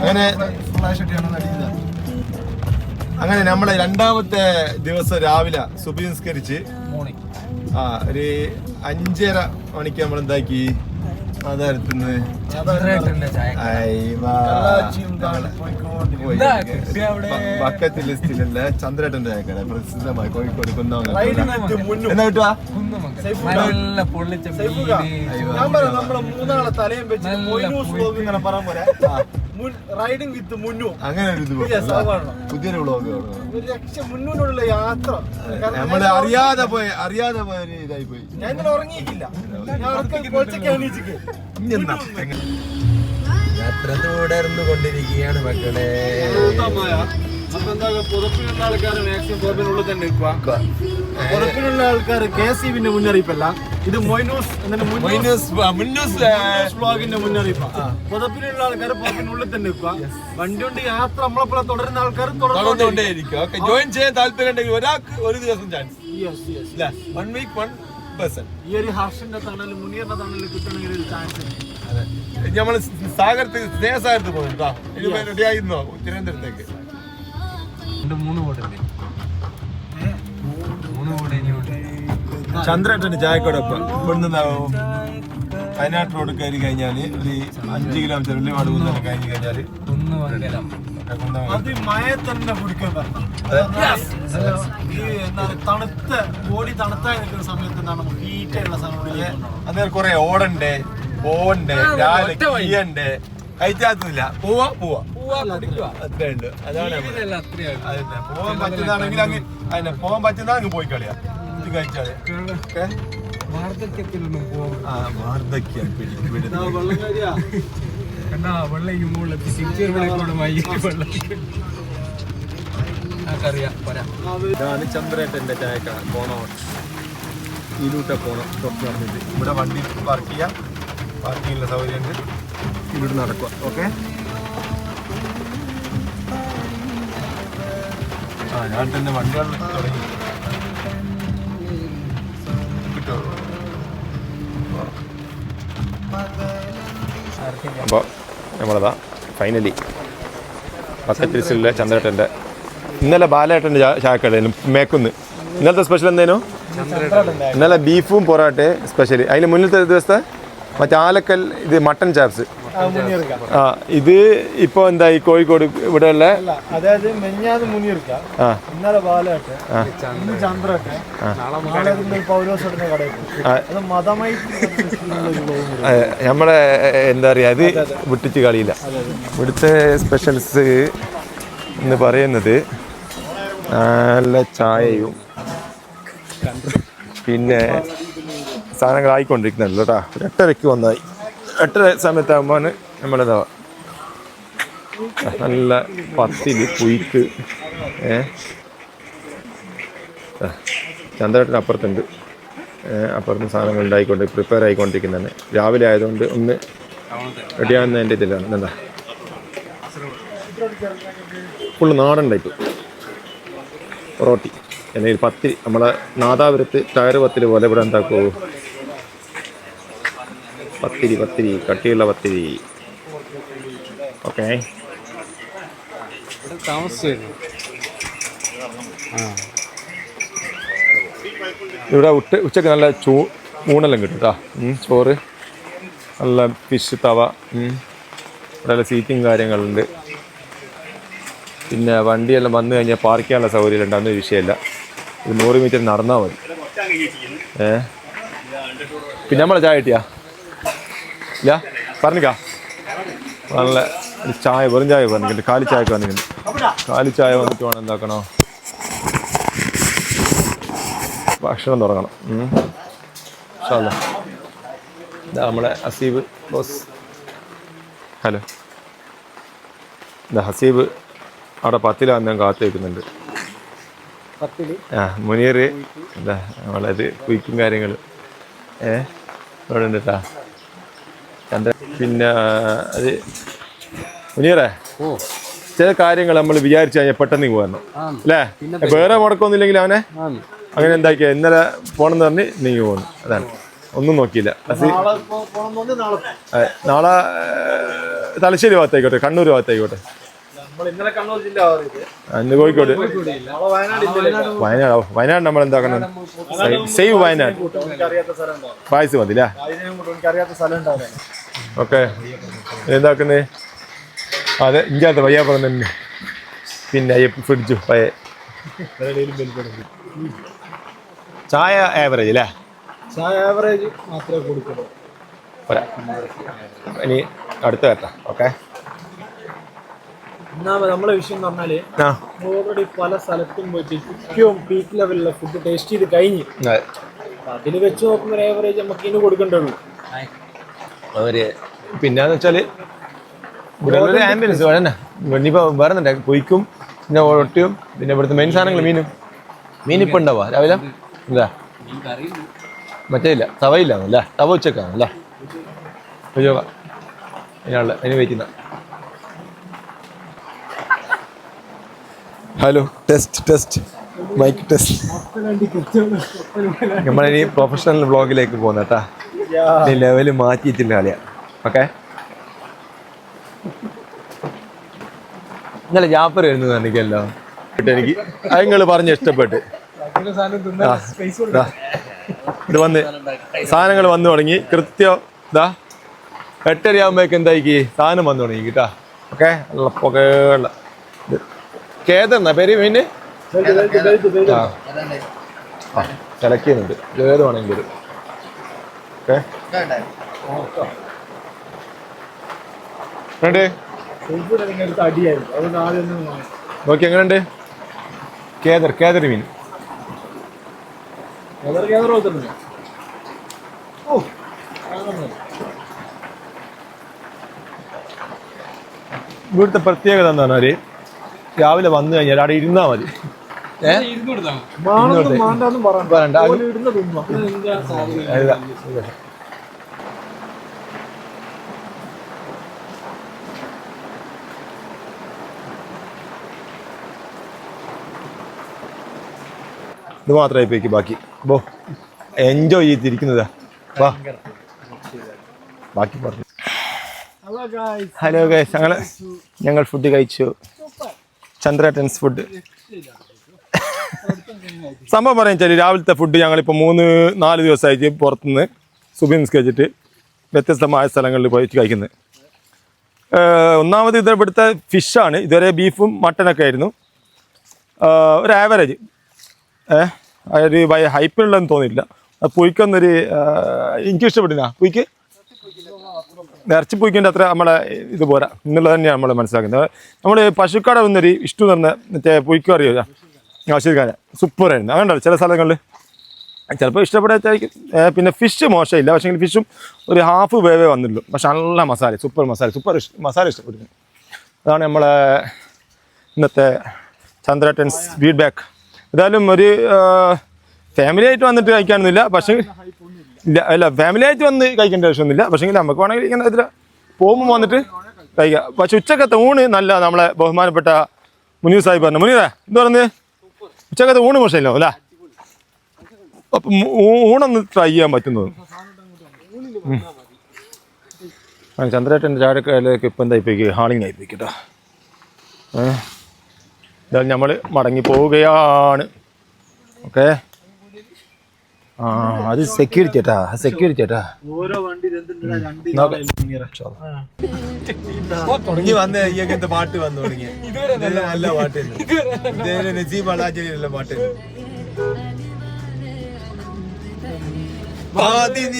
അങ്ങനെ അങ്ങനെ നമ്മളെ രണ്ടാമത്തെ ദിവസം രാവിലെ സുബി നിസ്കരിച്ച് ആ ഒരു അഞ്ചര മണിക്ക് നമ്മൾ എന്താക്കി? ബക്കറ്റ് ലിസ്റ്റിലല്ല ചന്ദ്രേട്ടന്റെ ചായക്കട. പ്രസിദ്ധമായ കോഴിക്കോട് കുന്നമംഗലം എന്നാ കിട്ടുവാ? നമ്മളെ മൂന്നാളെ തലയും വെച്ച്. പറയാൻ പോലെ. Riding with Munnu. അങ്ങനെ പുതിയൊരു വ്ളോഗ് ഒരു രക്ഷ മുന്നോട്ടുള്ള യാത്ര. നമ്മൾ അറിയാതെ പോയി അറിയാതെ പോയ ഒരു ഇതായി പോയി. ഞാൻ ഇന്നലെ ഉറങ്ങിയിട്ടില്ല. യാത്ര തുടർന്നു കൊണ്ടിരിക്കുകയാണ് മക്കളെ. പുറപ്പിനുള്ള ആൾക്കാർ മാക്സിമം പുറപ്പിനുള്ളിൽ തന്നെ നിൽക്കുക പുറപ്പിനുള്ള ആൾക്കാർ കെ സി ബിന്റെ മുന്നറിയിപ്പല്ല. ഇത് മൊയ്നൂസ് വ്ളോഗിന്റെ മുന്നറിയിപ്പാണ് പുതപ്പിലുള്ള ആൾക്കാർ പുറത്തിനുള്ളിൽ തന്നെ നിൽക്കുക വണ്ടി കൊണ്ട് യാത്ര നമ്മളെപ്പോലെ തുടരുന്ന ആൾക്കാർ തുടർന്നുകൊണ്ടേ തുടർന്നുകൊണ്ടേയിരിക്കും. ജോയിൻ ചെയ്യാൻ താല്പര്യം ഉണ്ടെങ്കിൽ ഒരാൾക്ക് ഒരു ദിവസം chance. One week one person ഈ ഒരു ഹർഷന്റെ തണൽ മുനീറിന്റെ തണൽ കിട്ടണമെങ്കിൽ ഒരു ചാൻസ് നമ്മൾ സാഗരത്ത് സ്നേഹസാഗരത്ത് പോകുന്നുണ്ടോ ഇനി റെഡി ആയിരുന്നോ? തിരുവനന്തപുരത്തേക്ക്. രണ്ട് മൂന്ന് ബോട്ടുണ്ട് മൂന്ന് ബോട്ട് ചന്ദ്രേട്ടന് ചായക്കോടൊപ്പം. ഇവിടുന്ന് വയനാട് റോഡ് കയറി കഴിഞ്ഞാൽ ഒരു അഞ്ച് കിലോമീറ്റർ വെള്ളിമാട് കുന്നനെ കഴിഞ്ഞ് കഴിഞ്ഞാൽ കുന്നമംഗലം കുന്നമംഗലം. അത് മഴ തന്നെ കുടിക്കാൻ ഈ എന്താണ് തണുത്ത ബോഡി തണുത്തായി നിൽക്കുന്ന സമയത്ത് എന്താണ് നമുക്ക് ഹീറ്റ് ആയിട്ടുള്ള സമയം അന്നേരം കൊറേ ഓടണ്ടേ പോവണ്ടേ രാവിലെ. ചെയ്യണ്ടേ കഴിച്ചാത്തുന്നില്ല പോവാ പോവാ. അത്രേ ഉള്ളു അതാണ് പോവാൻ പറ്റുന്നതാണെങ്കിൽ അങ്ങ് അതന്നെ പോവാൻ പറ്റുന്ന അങ്ങ് പോയി കളിയാ. ഇത് കഴിച്ചാൽ ഓക്കെ വാർദ്ധക്യത്തിലൊന്നും പോകും ആ വാർദ്ധക്യം പിടിവിടുന്നു വെള്ളം കാര്യാ കണ്ടാ വെള്ളം ഈ മുകളിൽ തിരിച്ചു വെള്ളം വെള്ളം ആർക്കറിയാം പോരാ. ഇതാണ് ചന്ദ്രേട്ടന്റെ ചായക്കട പോണോട്ട് ഇതിലൂട്ടെ പോണം ഇവിടെ വണ്ടി പാർക്ക് ചെയ്യാം. പാർക്കിങ്ങിനുള്ള സൗകര്യമുണ്ട്. ഇവിടെ നടക്കുക ഓക്കെ ആ ഞാൻ തന്നെ വണ്ടികൾ തുടങ്ങി. അപ്പോൾ നമ്മളതാ ഫൈനലി ബക്കറ്റ് ലിസ്റ്റിലെ ചന്ദ്രേട്ടന്റെ ഇന്നലെ ബാലേട്ടന്റെ ചായക്കടയിലും മേക്കുന്ന്. ഇന്നലത്തെ സ്പെഷ്യൽ എന്തേനു? ഇന്നലെ ബീഫും പൊറോട്ടയും സ്പെഷ്യൽ അതിന് മുന്നിലത്തെ ദിവസത്തെ മറ്റേ ആലക്കൽ ഇത് മട്ടൻ ചാപ്സ്. ഇത് ഇപ്പോൾ എന്തായി കോഴിക്കോട് ഇവിടെ അല്ല അതായത് മെഞ്ഞാത് മുനിയെടുക്കാം. ഇന്നലെ ബാലാട്ടെ ഇന്ന് ചന്ദ്രട്ടെ നാളെ ആ. അത് മതമായി നമ്മളെ എന്താ പറയുക അത് വിട്ടിച്ച് കളിയില്ല. ഇവിടുത്തെ സ്പെഷ്യൽസ് എന്ന് പറയുന്നത് നല്ല ചായയും പിന്നെ സാധനങ്ങൾ ആയിക്കൊണ്ടിരിക്കുന്നല്ലോ കേട്ടോ എട്ടരയ്ക്ക് വന്നായി. എട്ടര സമയത്താകുമ്പോൾ നമ്മളിതാ നല്ല പത്തിൽ പുയ്ക്ക് ഏ? ആ, ചന്ദ്രേട്ടന് അപ്പുറത്തുണ്ട്. അപ്പുറത്ത് സാധനങ്ങൾ ഉണ്ടായിക്കൊണ്ട് പ്രിപ്പയർ ആയിക്കൊണ്ടിരിക്കുന്നതാണ്. രാവിലെ ആയതുകൊണ്ട് ഒന്ന് റെഡിയാവുന്നതിന്റെ ഇതിലാണ്. എന്താ ഫുള്ള് നാടൻ ടൈപ്പ് പൊറോട്ടി. അല്ലെങ്കിൽ പത്തിരി നമ്മളെ നാദാപുരത്ത് ടയർ പത്തിരി പോലെ ഇവിടെ എന്താക്കൂ? പത്തിരി പത്തിരി കട്ടിയുള്ള പത്തിരി. ഓക്കെ ഇവിടെ ഉച്ച ഉച്ചയ്ക്ക് നല്ല ചൂ ഊണെല്ലാം കിട്ടും കേട്ടോ ചോറ് നല്ല ഫിഷ് തവ. ഇവിടെ നല്ല സീറ്റിങ് കാര്യങ്ങളുണ്ട്. പിന്നെ വണ്ടിയെല്ലാം വന്നു കഴിഞ്ഞാൽ പാർക്ക് ചെയ്യാനുള്ള സൗകര്യം ഉണ്ടാകുന്ന വിഷയമല്ല. ഒരു നൂറ് മീറ്റർ നടന്നാൽ മതി. ഏ? പിന്നെ നമ്മളെ ചായ കിട്ടിയാ? ഇല്ല പറഞ്ഞിക്കാ. നല്ല ഒരു ചായ വെറും ചായ പറഞ്ഞിട്ടുണ്ട്. കാലി ചായ വന്നിട്ടുണ്ട്. കാലി ചായ വന്നിട്ട് വേണം എന്താക്കണോ? ഭക്ഷണം തുടങ്ങണം. ഇതാ നമ്മളെ ഹസീബ് ബോസ്. ഹലോ. ഇതാ ഹസീബ് അവിടെ പത്തിലാന്ന് കാത്തു വെക്കുന്നുണ്ട് പത്തിൽ. ആ മുനീർ. എന്താ നമ്മളത് കുയിക്കും കാര്യങ്ങൾ ഏ? ഇവിടെ ഉണ്ട് കേട്ടാ ചന്ദ്ര പിന്നെ അത് മുനീറേ ചില കാര്യങ്ങൾ നമ്മൾ വിചാരിച്ചു കഴിഞ്ഞാൽ പെട്ടെന്ന് പോകണം അല്ലേ? വേറെ മുടക്കമൊന്നുമില്ലെങ്കിൽ അവനെ അങ്ങനെ എന്താക്കിയ ഇന്നലെ പോണെന്ന് പറഞ്ഞ് നീങ്ങി പോകുന്നു അതാണ്. ഒന്നും നോക്കിയില്ല. നാളെ പോണം തോന്നി നാളെ നാളെ തലശ്ശേരി ഭാഗത്തായിക്കോട്ടെ കണ്ണൂർ ഭാഗത്തായിക്കോട്ടെ. നമ്മൾ ഇന്നലെ കണ്ണൂർ ജില്ല മാറിയത് അന്ന് കോഴിക്കോട്. വയനാട് വയനാടോ വയനാട് നമ്മൾ എന്താക്കണം? സേവ് വയനാട്. പായസം മതില്ലേ അതിനെ ഓക്കെ. എന്താക്കുന്നേ? അതെ ഇഞ്ചാത്ത വയ്യാപ്പറം തന്നെ. പിന്നെ അയ്യപ്പ് പിടിച്ചു പയ ചായ ആവറേജ് അല്ലേ ചായ ആവറേജ് മാത്രമേ കൊടുക്കുള്ളൂ. പോരാ. ഇനി അടുത്ത കേട്ടാ ഓക്കെ. നമ്മളെ വിഷയം എന്ന് പറഞ്ഞാൽ ഓൾറെഡി പല സ്ഥലത്തും പോയിട്ട് ഏറ്റവും പീക്ക് ലെവലിലുള്ള ഫുഡ് ടേസ്റ്റ് ചെയ്ത് കഴിഞ്ഞ്. അതിന് അതിൽ വെച്ച് നോക്കുമ്പോൾ ഒരു ആവറേജ് നമുക്ക് ഇനി കൊടുക്കേണ്ടുള്ളൂ അവർ പിന്നെന്ന് വെച്ചാൽ ഇവിടെ ഒരു ആംബുലൻസ് വേണം ഇനിയിപ്പോൾ വേറെ ഒന്നുണ്ട് പൊയ്ക്കും പിന്നെ ഒട്ടിയും പിന്നെ ഇവിടുത്തെ മെയിൻ സാധനങ്ങൾ മീനും. മീൻ ഇപ്പം ഉണ്ടാവാ രാവിലെ? എന്താ മറ്റേ ഇല്ല. തവയില്ല അല്ല തവ ഉച്ചക്കാണ്? അല്ല ഉപയോഗ അതിനുള്ള അതിന് wait hello. Test test mic test നമ്മളിനി പ്രൊഫഷണൽ വ്ളോഗിലേക്ക് പോകുന്ന കേട്ടാ ലെവൽ മാറ്റിയിട്ടില്ല കളിയാ ഓക്കെ ഇന്നലെ ജാപ്പർ വരുന്നത് എനിക്കല്ലോ എനിക്ക് അത് നിങ്ങൾ പറഞ്ഞ് ഇഷ്ടപ്പെട്ട്. ഇത് വന്ന് സാധനങ്ങൾ വന്നു തുടങ്ങി. കൃത്യം ഇതാ എട്ടരയാകുമ്പോഴേക്ക് എന്തായിക്ക്? സാധനം വന്നു തുടങ്ങി കേട്ടാ. ഓക്കെ നല്ല പുകയുള്ള കേതെന്നാ പേര് മീന്? ആ. ഇത് ഏത് വേണമെങ്കിലും ഓക്കെ. നോക്കി എങ്ങനെയുണ്ട് കേദർ കേദർ മീൻ. ഇവിടുത്തെ പ്രത്യേകത എന്താ പറഞ്ഞാൽ രാവിലെ വന്നു കഴിഞ്ഞാൽ അവിടെ ഇരുന്നാ മതി ഇത് മാത്രമായി പോയിക്ക് ബാക്കി. ബോ എൻജോയ് ചെയ്തിരിക്കുന്നതാ. വാ. ബാക്കി പറഞ്ഞു. ഹലോ ഗൈസ് ഞങ്ങൾ ഞങ്ങൾ ഫുഡ് കഴിച്ചു. ചന്ദ്ര ടെൻസ് ഫുഡ് സംഭവം പറയാൻ വെച്ചാൽ രാവിലത്തെ ഫുഡ് ഞങ്ങളിപ്പോൾ മൂന്ന് നാല് ദിവസമായിട്ട് പുറത്തുനിന്ന് സുബിൻസ് നിസ്കരിച്ചിട്ട് വ്യത്യസ്തമായ സ്ഥലങ്ങളിൽ പോയിട്ട് കഴിക്കുന്നത് ഒന്നാമത് ഇത് ഇവിടുത്തെ ഫിഷാണ് ഇതുവരെ ബീഫും മട്ടനൊക്കെ ആയിരുന്നു. ഒരു ആവറേജ് ഏഹ് ഒരു ഭയ ഹൈപ്പിനുള്ളതെന്ന് തോന്നിയില്ല പുയ്ക്കൊന്നൊരു എനിക്ക് ഇഷ്ടപ്പെട്ടില്ല പുയ്ക്ക് ഇറച്ചി പുയ്ക്കിന്റെ അത്ര നമ്മളെ ഇത് പോരാ. എന്നുള്ളത് തന്നെയാണ് നമ്മൾ മനസ്സിലാക്കുന്നത്. നമ്മൾ പശുക്കട വന്നൊരു ഇഷ്ടം പറഞ്ഞ മറ്റേ പുയ്ക്ക് അറിയോ സൂപ്പർ ആയിരുന്നു അങ്ങനെ ചില സ്ഥലങ്ങളിൽ. ചിലപ്പോൾ ഇഷ്ടപ്പെടാത്തായിരിക്കും പിന്നെ ഫിഷ് മോശമില്ല. പക്ഷേ ഫിഷും ഒരു ഹാഫ് വേവേ വന്നുള്ളൂ പക്ഷെ നല്ല മസാല സൂപ്പർ മസാല സൂപ്പർ മസാല ഇഷ്ടപ്പെടുന്നു. അതാണ് നമ്മളെ ഇന്നത്തെ ചന്ദ്ര ടെൻസ് ഫീഡ്ബാക്ക് ഏതായാലും ഒരു ഫാമിലി ആയിട്ട് വന്നിട്ട് കഴിക്കാനൊന്നുമില്ല. പക്ഷേ ഇല്ല അല്ല ഫാമിലി ആയിട്ട് വന്ന് കഴിക്കേണ്ട ആവശ്യമൊന്നുമില്ല. പക്ഷേ നമുക്ക് വേണമെങ്കിൽ ഇങ്ങനെ ഇതിൽ പോകുമ്പോൾ വന്നിട്ട് കഴിക്കാം. പക്ഷെ ഉച്ചക്കത്തെ ഊണ് നല്ല നമ്മളെ ബഹുമാനപ്പെട്ട മുനീർ സാഹിബ് പറഞ്ഞു. മുനീറേ എന്ത് പറഞ്ഞു? ഉച്ചക്കത്തെ ഊണ് മോശമില്ലോ അല്ല. അപ്പം ഊണൊന്ന് ട്രൈ ചെയ്യാൻ പറ്റുന്നത്. ചന്ദ്രേട്ടന്റെ ചാഴക്കാലേക്ക് ഇപ്പം എന്താ ഇപ്പം ഹാളിങ് ആയിപ്പോയി ഏഹ് എന്തായാലും നമ്മൾ മടങ്ങി പോവുകയാണ്. ഓക്കെ? ആ അത് സെക്യൂരിറ്റി ഏട്ടാ സെക്യൂരിറ്റി ഏട്ടാ ഓരോ വണ്ടി എന്തിനാ രണ്ട് നോക്കാം. മുനീറ. തുടങ്ങി. വന്ന ഇങ്ങനത്തെ പാട്ട് വന്നു തുടങ്ങി. നല്ല പാട്ട് നജീബ് അളാജലിയുള്ള പാട്ട്.